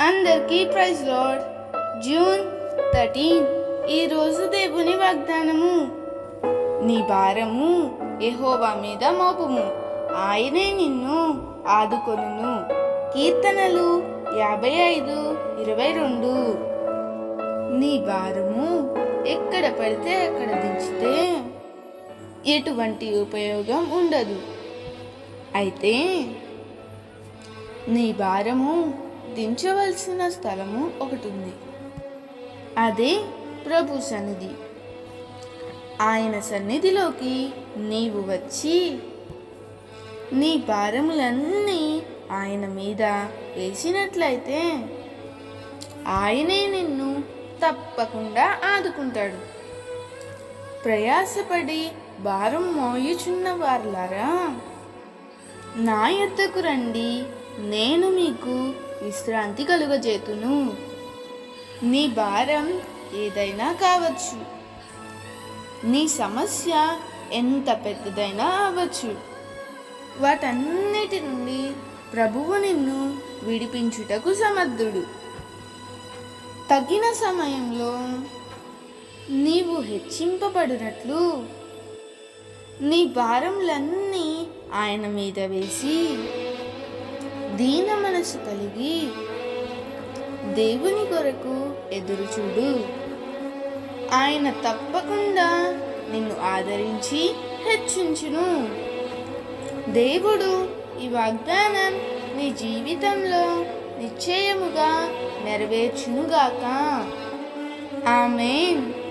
అందరికీ praise lord June thirteen ఈరోజు దేవుని వాగ్దానము. నీ భారము ఎహోవా మీద మోపము. ఆయనే నిన్ను ఆదుకొనును. కీర్తనలు యాభై ఐదు ఇరవై రెండు. నీ భారము ఎక్కడ పడితే అక్కడ దించితే ఎటువంటి ఉపయోగం ఉండదు. అయితే నీ భారము దించవలసిన స్థలము ఒకటి ఉంది అదే ప్రభు సన్నిధి. ఆయన సన్నిధిలోకి నీవు వచ్చి నీ భారములన్నీ ఆయన మీద వేసినట్లయితే ఆయనే నిన్ను తప్పకుండా ఆదుకుంటాడు. ప్రయాసపడి భారం మోయుచున్న వారులారా నా యొద్దకు రండి నేను మీకు విశ్రాంతి కలుగజేతును. నీ భారం ఏదైనా కావచ్చు. నీ సమస్య ఎంత పెద్దదైనా అవ్వచ్చు. వాటన్నిటి నుండి ప్రభువు నిన్ను విడిపించుటకు సమర్థుడు. తగిన సమయంలో నీవు హెచ్చింపబడినట్లు నీ భారములన్నీ ఆయన మీద వేసి దీన మనసు కలిగి దేవుని కొరకు ఎదురుచూడు ఆయన తప్పకుండా నిన్ను ఆదరించి హెచ్చించును. దేవుడు ఈ వాగ్దానం నీ జీవితంలో నిశ్చయముగా నెరవేర్చునుగాక. ఆమెన్.